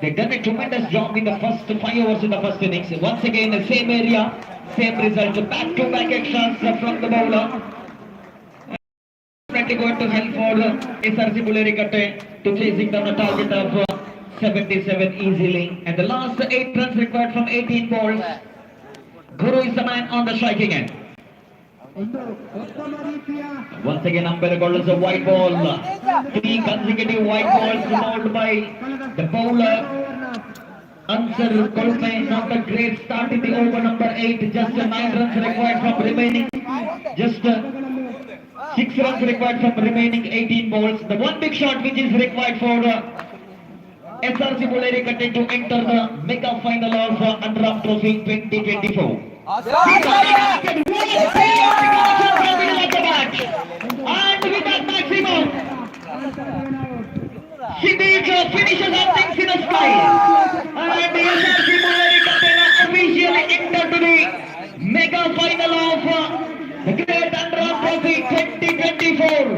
They done a tremendous job in the first five overs in the first innings. Once again, the same area, same result. Back to back extras from the bowler. Going to help for SRC Bullerikatte to chasing down the target of uh, 77 easily. And the last eight runs required from 18 balls. Guru is the man on the striking end. Once again, umpire calls a white ball. Three consecutive white balls bowled by the bowler. Answer Kolme, not a great start in the over number eight. Just nine runs required from remaining. Just uh, six runs required from remaining 18 balls. The one big shot which is required for uh, the SRC Boleri to enter the mega final of uh, Andram Trophy 2024. Maximum, Siddiq finishes up in. And the SRC officially the mega final of uh, the Great Trophy 2024.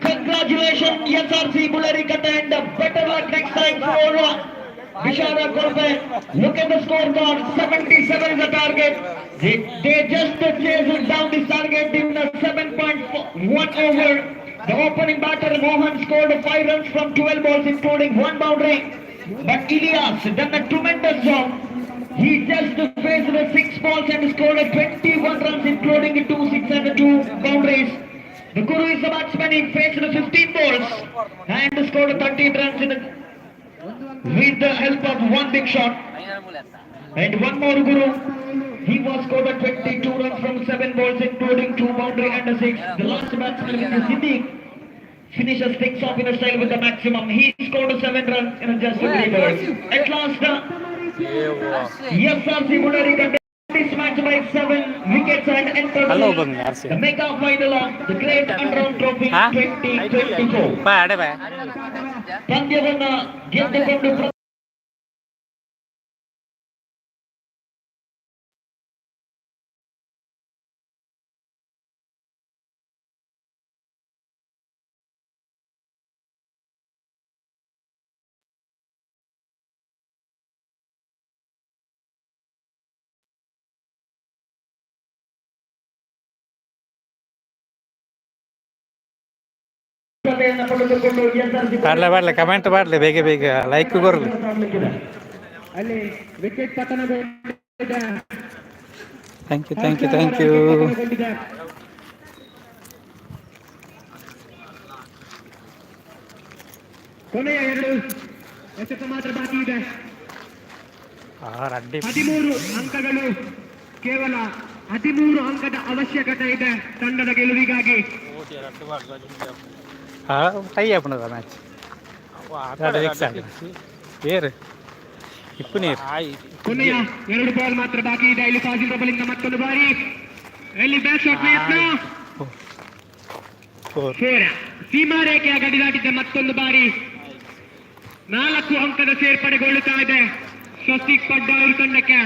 Congratulations, SRC Mulleri Katta and better luck next time for uh, Vishara Korpe. Look at the scorecard, 77 is the target. They, just chased down this target in the 7.1 over. The opening batter Mohan scored 5 runs from 12 balls including one boundary. But Ilias done a tremendous job. He just faced the 6 balls and scored 21 runs including 2 6 and 2 boundaries. The Guru is the batsman, he faced the 15 balls and scored 13 runs in the, with the help of one big shot. And one more Guru. He was scored at 22 runs from 7 balls, including 2 boundary and a 6. The last batsman is Siddiq. Finishes things off in a style with the maximum. He scored 7 runs in just 3 balls. At last, SRC Bulleri got this match by 7 wickets and entered Hello, the, Bang, RC. the mega final of the Great Underground Trophy Huh? 2024. పంద్యమన్న గెంతకొండ ಬರ್ಲ ಬಾಡ್ಲೆ comment ಬಾಡ್ಲೆ ಬೇಗ ಬೇಗ like ಬರ್ಲಿ ಅಲ್ಲಿ wicket ಪತನ thank you thank you thank you. ಕೊನೆಯ ಎರಡು ಎಸೆತ ಮಾತ್ರ ಬಾಕಿ ಇದೆ. ಹದಿಮೂರು ಅಂಕಗಳು ಕೇವಲ ಹದಿಮೂರು ಅಂಕದ ಅವಶ್ಯಕತೆ ಇದೆ ತಂಡದ ಗೆಲುವಿಗಾಗಿ. ಟೈ ಆಪಣದ ಮ್ಯಾಚ್ ಏರು. ಇಪ್ಪು ನೀರು. ಕೊನೆಯ ಎರಡು ಬಾಲ್ ಮಾತ್ರ ಬಾಕಿ ಇದೆ. ಇಲ್ಲಿ ಫಾಜಿಲ್ ರಬಲಿಂದ ಮತ್ತೊಂದು ಬಾರಿ. ಇಲ್ಲಿ ಬ್ಯಾಕ್ ಶಾಟ್ ಪ್ರಯತ್ನ? ಫೋರ್ ಸೀಮಾ ರೇಖೆಯ ಗಡಿ ದಾಟಿದ್ದ ಮತ್ತೊಂದು ಬಾರಿ. ನಾಲ್ಕು ಅಂಕದ ಸೇರ್ಪಡೆಗೊಳ್ಳುತ್ತಾ ಇದೆ. ಸ್ವಸ್ತಿಕ್ ಪಡ್ಡಾವರು ತಂಡಕ್ಕೆ.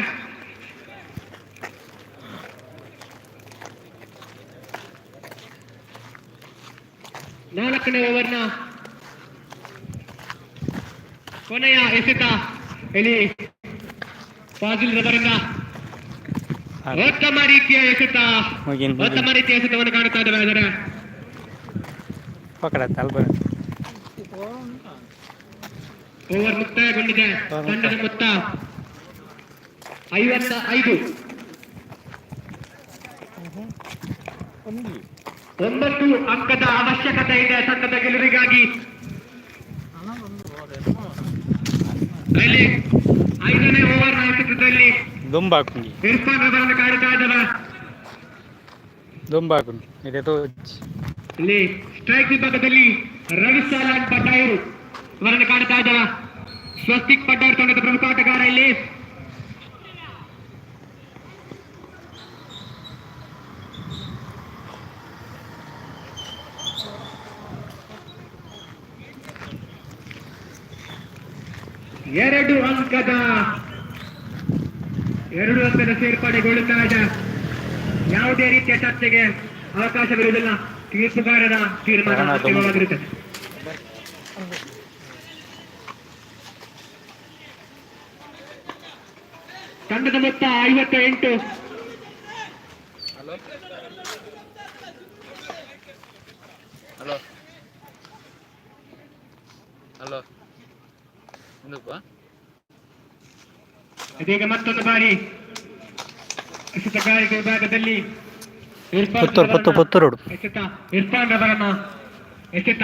ನಾಲ್ಕನೇ ಓವರ್ನ ಕೊನೆಯ ಎಸೆತ ಇಲ್ಲಿ ಫಾಜಿಲ್ ರವರಿಂದ ಉತ್ತಮ ರೀತಿಯ ಎಸೆತ ಉತ್ತಮ ರೀತಿಯ ಎಸೆತವನ್ನು ಕಾಣುತ್ತಾ ಇದ್ದಾರೆ ಅದರ ಪಕಡತ್ತೆ ಅಲ್ಲಿ ಬರ ಓವರ್ ಮುಕ್ತಾಯಗೊಂಡಿದೆ. ತಂಡದ ಮೊತ್ತ ಐವತ್ತ ಐದು. ಒಂಬತ್ತು ಅಂಕದ ಅವಶ್ಯಕತೆ ಇದೆ ತಂಡದ ಗೆಲುವಿಗಾಗಿ ಐದನೇ ಓವರ್ ನಾಯಕತ್ವದಲ್ಲಿ ದುಂಬಾಕುಂಗಿ ಇರ್ಫಾನ್ ಅವರನ್ನು ಕಾಡುತ್ತಾ ಇದ್ದಾರೆ ದುಂಬಾಕುಂಗಿ ಇದೆ ತೋಚ್. ಇಲ್ಲಿ ಸ್ಟ್ರೈಕ್ ವಿಭಾಗದಲ್ಲಿ ರವಿ ಸಾಲಾನ್ ಪಟ್ಟಾಯರು ಅವರನ್ನು ಕಾಣ್ತಾ ಇದ್ದಾರ ಸ್ವಸ್ತಿಕ್ ಪಟ್ಟಾಯರ್ ತಂಡದ ಪ್ರಮುಖ ಆಟಗಾರ ಇಲ್ಲಿ. ಎರಡು ಅಂಕದ ಎರಡು ಅಂಕದ ಸೇರ್ಪಡೆಗೊಳ್ಳುತ್ತಾ ಇದೆ. ಯಾವುದೇ ರೀತಿಯ ಚರ್ಚೆಗೆ ಅವಕಾಶವಿರುವುದಿಲ್ಲ. ತೀರ್ಪುಗಾರರ ತೀರ್ಮಾನ ಅಂತಿಮವಾಗಿರುತ್ತದೆ ತಂಡದ ಮೊತ್ತ ಐವತ್ತ ಎಂಟು ಇದೀಗ ಮತ್ತೊಂದು ಬಾರಿ. ಎಸೆತಗಾರಿಕೆ ವಿಭಾಗದಲ್ಲಿ ಇರ್ಫಾನ್ ಪುತ್ತೂರು ರವರನ್ನ- ಪುತ್ತೂರು ರೋಡ್ ಎಸೆತ ಇರ್ಫಾನ್ ರವರನ್ನ ಎಸೆತ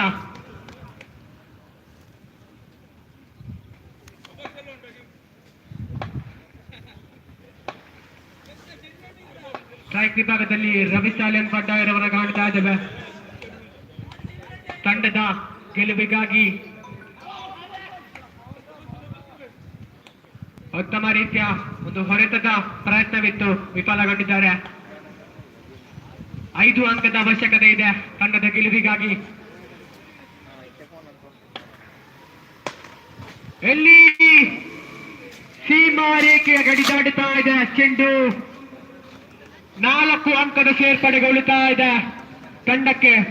ಸ್ಟ್ರೈಕ್ ವಿಭಾಗದಲ್ಲಿ ರವಿ ಪಡ್ಡಾಯರವರ ಕಾಣ್ತಾ ಇದ್ದೇವೆ ತಂಡದ ಗೆಲುವಿಗಾಗಿ ಉತ್ತಮ ರೀತಿಯ ಒಂದು ಹೊರೆತದ ಪ್ರಯತ್ನವಿತ್ತು. ವಿಫಲಗೊಂಡಿದ್ದಾರೆ. ಐದು ಅಂಕದ ಅವಶ್ಯಕತೆ ಇದೆ. ತಂಡದ ಗೆಲುವಿಗಾಗಿ. ಎಲ್ಲಿ ಸೀಮಾ ರೇಖೆಯ ಗಡಿ ಇದೆ. ಚೆಂಡು ನಾಲ್ಕು ಅಂಕದ ಸೇರ್ಪಡೆಗೊಳ್ಳುತ್ತಾ ಇದೆ. ತಂಡಕ್ಕೆ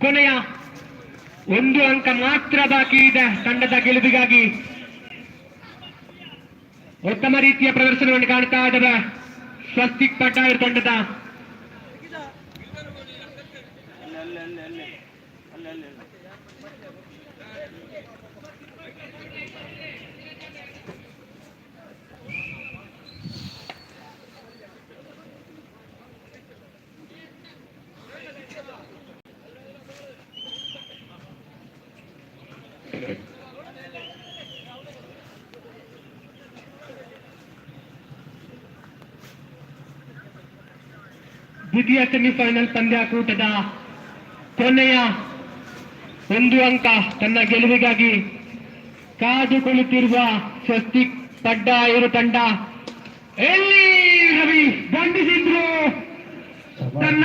ಕೊನೆಯ ಒಂದು ಅಂಕ ಮಾತ್ರ ಬಾಕಿ ಇದೆ. ತಂಡದ ಗೆಲುವಿಗಾಗಿ. ಉತ್ತಮ ರೀತಿಯ ಪ್ರದರ್ಶನವನ್ನು ಕಾಣ್ತಾ ಇದ್ದಾವೆ ಸ್ವಸ್ತಿಕ್ ಪಟ್ಟಾಯರ್ ತಂಡದ ದ್ವಿತೀಯ ಸೆಮಿಫೈನಲ್ ಪಂದ್ಯಾಕೂಟದ ಕೊನೆಯ ಒಂದು ಅಂಕ ತನ್ನ ಗೆಲುವಿಗಾಗಿ ಕಾದು ಕುಳಿತಿರುವ ಪಡ್ಡ ಇರು ತಂಡ. ಎಲ್ಲಿ ರವಿ? ದಂಡಿಸಿದ್ರು. ತನ್ನ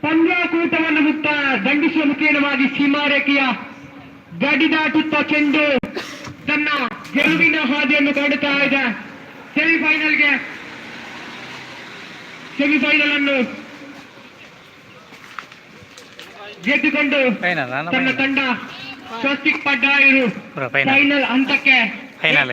ಪಂದ್ಯಾಕೂಟವನ್ನು ಮುಕ್ತ, ದಂಡಿಸುವ ಮುಖೇನವಾಗಿ ಸೀಮಾರೇಖೆಯ ಗಡಿ ದಾಟುತ್ತ ಚೆಂಡು ತನ್ನ ಗೆಲುವಿನ ಹಾದಿಯನ್ನು ಕಾಡುತ್ತಾ ಇದೆ. ಸೆಮಿಫೈನಲ್ಗೆ ಸೆಮಿಫೈನಲ್ ಅನ್ನು ಗೆದ್ದುಕೊಂಡು ಫೈನಲ್ ನಾನು ತನ್ನ ತಂಡ ಸ್ವಸ್ತಿಕ್ ಪಡ್ಡಾಯರು ಫೈನಲ್ ಫೈನಲ್ ಹಂತಕ್ಕೆ ಫೈನಲ್